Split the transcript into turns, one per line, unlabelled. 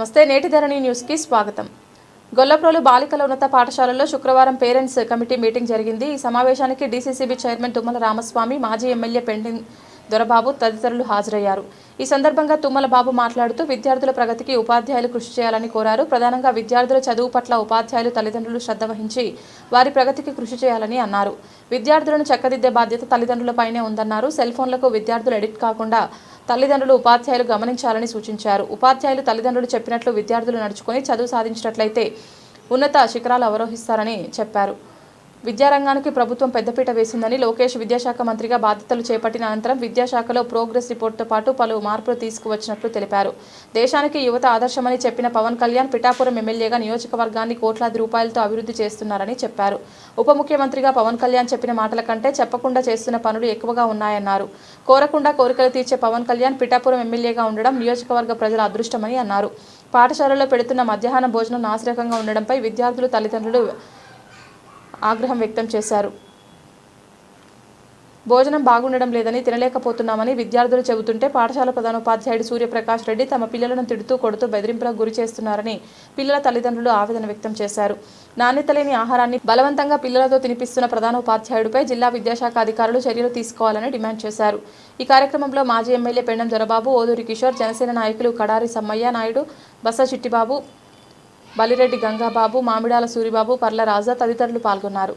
నమస్తే నేటి ధరణి న్యూస్కి స్వాగతం. గొల్లప్రోలు బాలికల ఉన్నత పాఠశాలలో శుక్రవారం పేరెంట్స్ కమిటీ మీటింగ్ జరిగింది. ఈ సమావేశానికి డీసీసీబీ చైర్మన్ తుమ్మల రామస్వామి మాజీ ఎమ్మెల్యే పెండింగ్ దొరబాబు తదితరులు హాజరయ్యారు. ఈ సందర్భంగా తుమ్మల బాబు మాట్లాడుతూ విద్యార్థుల ప్రగతికి ఉపాధ్యాయులు కృషి చేయాలని కోరారు. ప్రధానంగా విద్యార్థుల చదువు పట్ల ఉపాధ్యాయులు తల్లిదండ్రులు శ్రద్ధ వహించి వారి ప్రగతికి కృషి చేయాలని అన్నారు. విద్యార్థులను చక్కదిద్దే బాధ్యత తల్లిదండ్రులపైనే ఉందన్నారు. సెల్ ఫోన్లకు విద్యార్థులు ఎడిట్ కాకుండా తల్లిదండ్రులు ఉపాధ్యాయులు గమనించాలని సూచించారు. ఉపాధ్యాయులు తల్లిదండ్రులు చెప్పినట్లు విద్యార్థులు నడుచుకొని చదువు సాధించినట్లయితే ఉన్నత శిఖరాలు అవరోహిస్తారని చెప్పారు. విద్యారంగానికి ప్రభుత్వం పెద్దపీట వేసిందని లోకేష్ విద్యాశాఖ మంత్రిగా బాధ్యతలు చేపట్టిన అనంతరం విద్యాశాఖలో ప్రోగ్రెస్ రిపోర్టుతో పాటు పలు మార్పులు తీసుకువచ్చినట్లు తెలిపారు. దేశానికి యువత ఆదర్శమని చెప్పిన పవన్ కళ్యాణ్ పిఠాపురం ఎమ్మెల్యేగా నియోజకవర్గాన్ని కోట్లాది రూపాయలతో అభివృద్ధి చేస్తున్నారని చెప్పారు. ఉప ముఖ్యమంత్రిగా పవన్ కళ్యాణ్ చెప్పిన మాటల కంటే చెప్పకుండా చేస్తున్న పనులు ఎక్కువగా ఉన్నాయన్నారు. కోరకుండా కోరికలు తీర్చే పవన్ కళ్యాణ్ పిఠాపురం ఎమ్మెల్యేగా ఉండడం నియోజకవర్గ ప్రజల అదృష్టమని అన్నారు. పాఠశాలలో పెడుతున్న మధ్యాహ్న భోజనం నాసిరకంగా ఉండడంపై విద్యార్థులు తల్లిదండ్రులు ఆగ్రహం వ్యక్తం చేశారు. భోజనం బాగుండడం లేదని తినలేకపోతున్నామని విద్యార్థులు చెబుతుంటే పాఠశాల ప్రధానోపాధ్యాయుడు సూర్యప్రకాష్ రెడ్డి తమ పిల్లలను తిడుతూ కొడుతూ బెదిరింపులకు గురి చేస్తున్నారని పిల్లల తల్లిదండ్రులు ఆవేదన వ్యక్తం చేశారు. నాణ్యత లేని ఆహారాన్ని బలవంతంగా పిల్లలతో తినిపిస్తున్న ప్రధానోపాధ్యాయుడిపై జిల్లా విద్యాశాఖ అధికారులు చర్యలు తీసుకోవాలని డిమాండ్ చేశారు. ఈ కార్యక్రమంలో మాజీ ఎమ్మెల్యే పెండం దొరబాబు ఓదూరి కిషోర్ జనసేన నాయకులు కడారి సమ్మయ్య నాయుడు బస చిట్టిబాబు బలిరెడ్డి గంగాబాబు మామిడాల సూరిబాబు పర్ల రాజా తదితరులు పాల్గొన్నారు.